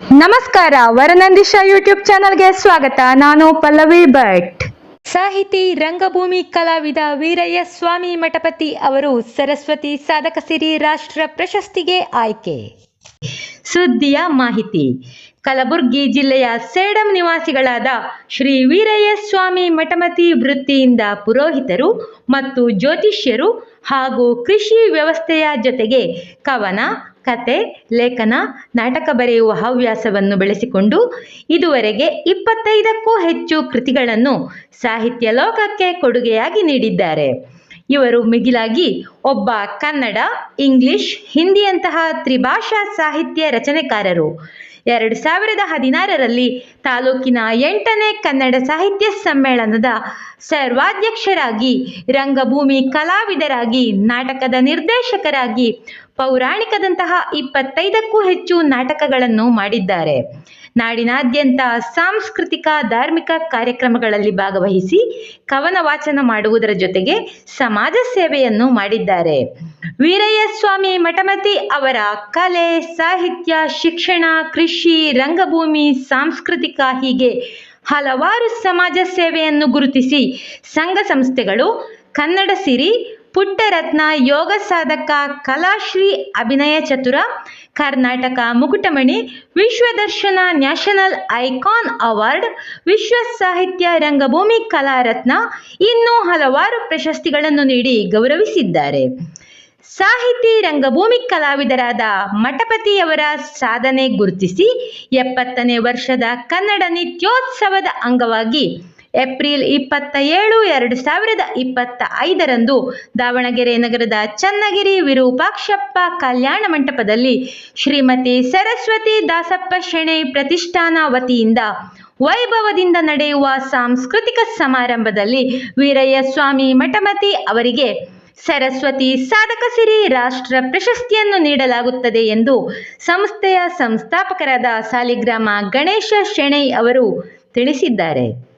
ನಮಸ್ಕಾರ ವರನಂದಿಶ ಯೂಟ್ಯೂಬ್ ಚಾನಲ್ಗೆ ಸ್ವಾಗತ. ನಾನು ಪಲ್ಲವಿ ಭಟ್. ಸಾಹಿತಿ, ರಂಗಭೂಮಿ ಕಲಾವಿದ ವೀರಯ್ಯ ಸ್ವಾಮಿ ಮಠಪತಿ ಅವರು ಸರಸ್ವತಿ ಸಾಧಕ ಸಿರಿ ರಾಷ್ಟ್ರ ಪ್ರಶಸ್ತಿಗೆ ಆಯ್ಕೆ. ಸುದ್ದಿಯ ಮಾಹಿತಿ. ಕಲಬುರಗಿ ಜಿಲ್ಲೆಯ ಸೇಡಂ ನಿವಾಸಿಗಳಾದ ಶ್ರೀ ವೀರಯ್ಯ ಸ್ವಾಮಿ ಮಠಮತಿ ವೃತ್ತಿಯಿಂದ ಪುರೋಹಿತರು ಮತ್ತು ಜ್ಯೋತಿಷ್ಯರು ಹಾಗೂ ಕೃಷಿ ವ್ಯವಸ್ಥೆಯ ಜೊತೆಗೆ ಕವನ, ಕತೆ, ಲೇಖನ, ನಾಟಕ ಬರೆಯುವ ಹವ್ಯಾಸವನ್ನು ಬೆಳೆಸಿಕೊಂಡು ಇದುವರೆಗೆ ಇಪ್ಪತ್ತೈದಕ್ಕೂ ಹೆಚ್ಚು ಕೃತಿಗಳನ್ನು ಸಾಹಿತ್ಯ ಲೋಕಕ್ಕೆ ಕೊಡುಗೆಯಾಗಿ ನೀಡಿದ್ದಾರೆ. ಇವರು ಮಿಗಿಲಾಗಿ ಒಬ್ಬ ಕನ್ನಡ ಇಂಗ್ಲಿಷ್ ಹಿಂದಿಯಂತಹ ತ್ರಿಭಾಷಾ ಸಾಹಿತ್ಯ ರಚನೆಕಾರರು. ಎರಡು ಸಾವಿರದ ಹದಿನಾರರಲ್ಲಿ ತಾಲೂಕಿನ ಎಂಟನೇ ಕನ್ನಡ ಸಾಹಿತ್ಯ ಸಮ್ಮೇಳನದ ಸರ್ವಾಧ್ಯಕ್ಷರಾಗಿ, ರಂಗಭೂಮಿ ಕಲಾವಿದರಾಗಿ, ನಾಟಕದ ನಿರ್ದೇಶಕರಾಗಿ, ಪೌರಾಣಿಕದಂತಹ ಇಪ್ಪತ್ತೈದಕ್ಕೂ ಹೆಚ್ಚು ನಾಟಕಗಳನ್ನು ಮಾಡಿದ್ದಾರೆ. ನಾಡಿನಾದ್ಯಂತ ಸಾಂಸ್ಕೃತಿಕ, ಧಾರ್ಮಿಕ ಕಾರ್ಯಕ್ರಮಗಳಲ್ಲಿ ಭಾಗವಹಿಸಿ ಕವನ ವಾಚನ ಮಾಡುವುದರ ಜೊತೆಗೆ ಸಮಾಜ ಸೇವೆಯನ್ನು ಮಾಡಿದ್ದಾರೆ. ವೀರಯ್ಯ ಸ್ವಾಮಿ ಮಠಮತಿ ಅವರ ಕಲೆ, ಸಾಹಿತ್ಯ, ಶಿಕ್ಷಣ, ಕೃಷಿ, ರಂಗಭೂಮಿ, ಸಾಂಸ್ಕೃತಿಕ ಹೀಗೆ ಹಲವಾರು ಸಮಾಜ ಸೇವೆಯನ್ನು ಗುರುತಿಸಿ ಸಂಘ ಸಂಸ್ಥೆಗಳು, ಕನ್ನಡ ಸಿರಿ, ಪುಟ್ಟರತ್ನ, ಯೋಗ ಸಾಧಕ, ಕಲಾಶ್ರೀ, ಅಭಿನಯ ಚತುರ, ಕರ್ನಾಟಕ ಮುಕುಟಮಣಿ ವಿಶ್ವದರ್ಶನ ನ್ಯಾಷನಲ್ ಐಕಾನ್ ಅವಾರ್ಡ್, ವಿಶ್ವ ಸಾಹಿತ್ಯ ರಂಗಭೂಮಿ ಕಲಾರತ್ನ ಇನ್ನೂ ಹಲವಾರು ಪ್ರಶಸ್ತಿಗಳನ್ನು ನೀಡಿ ಗೌರವಿಸಿದ್ದಾರೆ. ಸಾಹಿತಿ, ರಂಗಭೂಮಿ ಕಲಾವಿದರಾದ ಮಠಪತಿಯವರ ಸಾಧನೆ ಗುರುತಿಸಿ ಎಪ್ಪತ್ತನೇ ವರ್ಷದ ಕನ್ನಡ ನಿತ್ಯೋತ್ಸವದ ಅಂಗವಾಗಿ ಏಪ್ರಿಲ್ ಇಪ್ಪತ್ತ ಏಳು ಎರಡು ಸಾವಿರದ ಇಪ್ಪತ್ತ ಐದರಂದು ದಾವಣಗೆರೆ ನಗರದ ಚನ್ನಗಿರಿ ವಿರೂಪಾಕ್ಷಪ್ಪ ಕಲ್ಯಾಣ ಮಂಟಪದಲ್ಲಿ ಶ್ರೀಮತಿ ಸರಸ್ವತಿ ದಾಸಪ್ಪ ಶೆಣೈ ಪ್ರತಿಷ್ಠಾನ ವತಿಯಿಂದ ವೈಭವದಿಂದ ನಡೆಯುವ ಸಾಂಸ್ಕೃತಿಕ ಸಮಾರಂಭದಲ್ಲಿ ವೀರಯ್ಯ ಸ್ವಾಮಿ ಮಠಮತಿ ಅವರಿಗೆ ಸರಸ್ವತಿ ಸಾಧಕ ಸಿರಿ ರಾಷ್ಟ್ರ ಪ್ರಶಸ್ತಿಯನ್ನು ನೀಡಲಾಗುತ್ತದೆ ಎಂದು ಸಂಸ್ಥೆಯ ಸಂಸ್ಥಾಪಕರಾದ ಸಾಲಿಗ್ರಾಮ ಗಣೇಶ ಶೆಣೈ ಅವರು ತಿಳಿಸಿದ್ದಾರೆ.